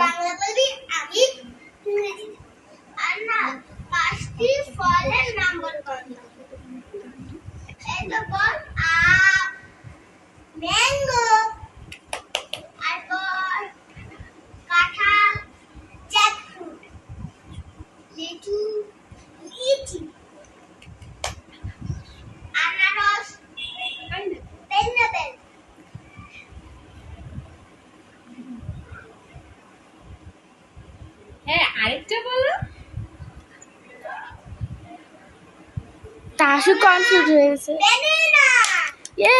বাংলা বলবি আমি ইংরেজি আর না পাঁচটি ফলের নাম বলব এই তো বল। আরেকটা বলো। তাসু কনফিউজ হয়ে গেছে। ইয়ে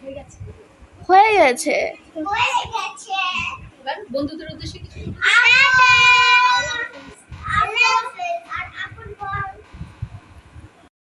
হয়ে গেছে। হয়ে গেছে। এবার বন্ধুদের উদ্দেশ্যে কিছু